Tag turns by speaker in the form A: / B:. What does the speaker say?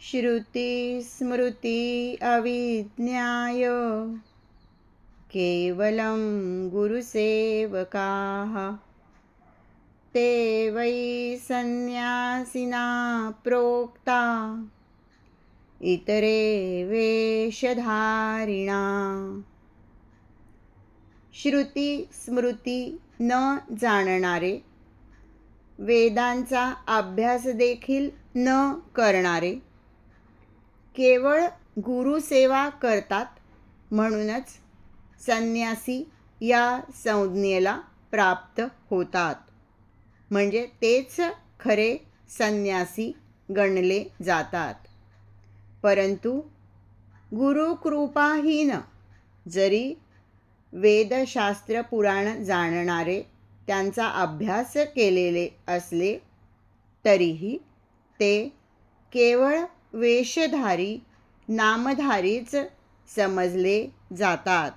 A: श्रुती स्मृती अविज्ञाय। केवलं गुरुसेवकाः। ते वै संन्यासिना प्रोक्ता। इतरे वेषधारिणा। श्रुती स्मृती न जाणणारे वेदांचा अभ्यास देखील न करणारे केवळ गुरुसेवा करतात म्हणूनच संन्यासी या संज्ञेला प्राप्त होतात. म्हणजे तेच खरे संन्यासी गणले जातात. परंतु गुरुकृपाहीन जरी वेदशास्त्र पुराण जाणणारे त्यांचा अभ्यास केलेले असले तरीही ते केवळ वेषधारी नामधारीच समजले जातात.